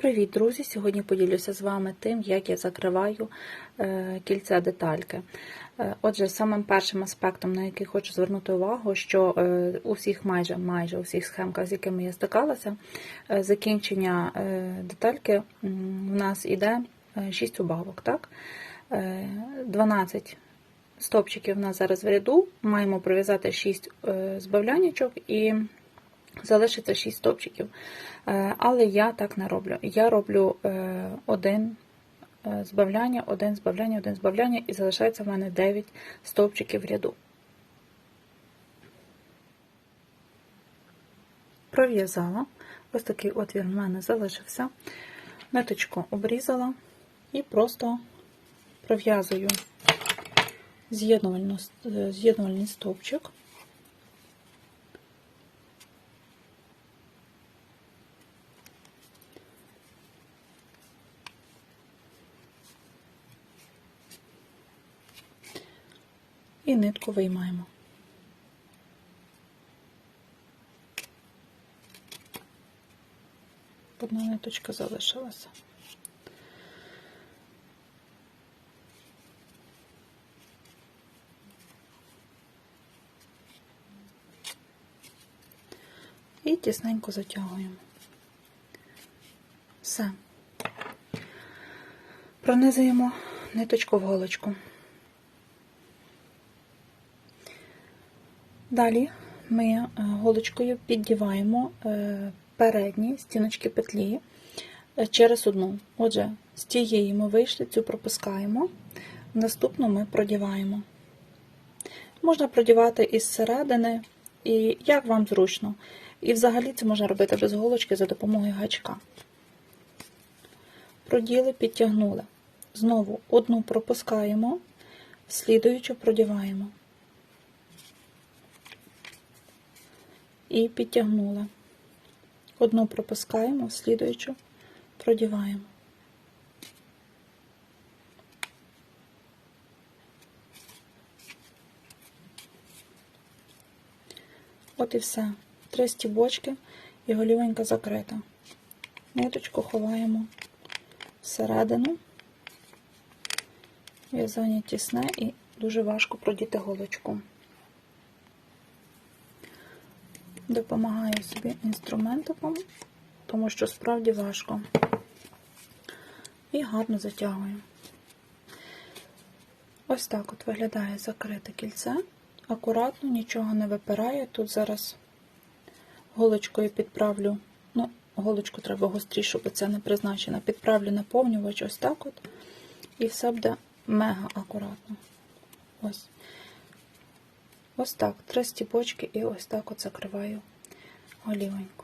Привіт, друзі! Сьогодні поділюся з вами тим, як я закриваю е, кільця детальки. Е, Отже, самим першим аспектом, на який хочу звернути увагу, що е, у всіх майже майже у всіх схемках, з якими я стикалася, закінчення детальки в нас іде 6 убавок. Так? Е, 12 стопчиків у нас зараз в ряду, маємо пров'язати 6 е, збавлянечок і залишиться 6 стовпчиків. Е, Але я так не роблю. Я роблю е, один е, збавляння, один збавляння, один збавляння, і залишається в мене 9 стовпчиків ряду. Пров'язала. Ось такий отвір в мене залишився. Ниточку обрізала і просто пров'язую з'єднувальний стовпчик. І нитку виймаємо. Одна ниточка залишилася. І тісненько затягуємо. Все. Пронизуємо ниточку в голочку. Далі ми е, голочкою піддіваємо е, передні стіночки петлі е, через одну. Отже, з тієї ми вийшли, цю пропускаємо, наступну ми продіваємо. Можна продівати із середини, і як вам зручно. І взагалі це можна робити без голочки за допомогою гачка. Проділи, підтягнули. Знову одну пропускаємо, слідуючу продіваємо. І підтягнула. Одну пропускаємо, слідуючу продіваємо. От і все. Три стібочки і голівенька закрита. Ниточку ховаємо всередину. В'язання тісне і дуже важко продіти голочку. Допомагаю собі інструментиком, тому що справді важко. І гарно затягую. Ось так от виглядає закрите кільце. Акуратно, нічого не випирає. Тут зараз голочкою підправлю, ну, голочку треба гострішу, бо це не призначено. Підправлю наповнювач ось так от. І все буде мега акуратно. Ось. Ось так, три стіпочки і ось так от закриваю голівеньку.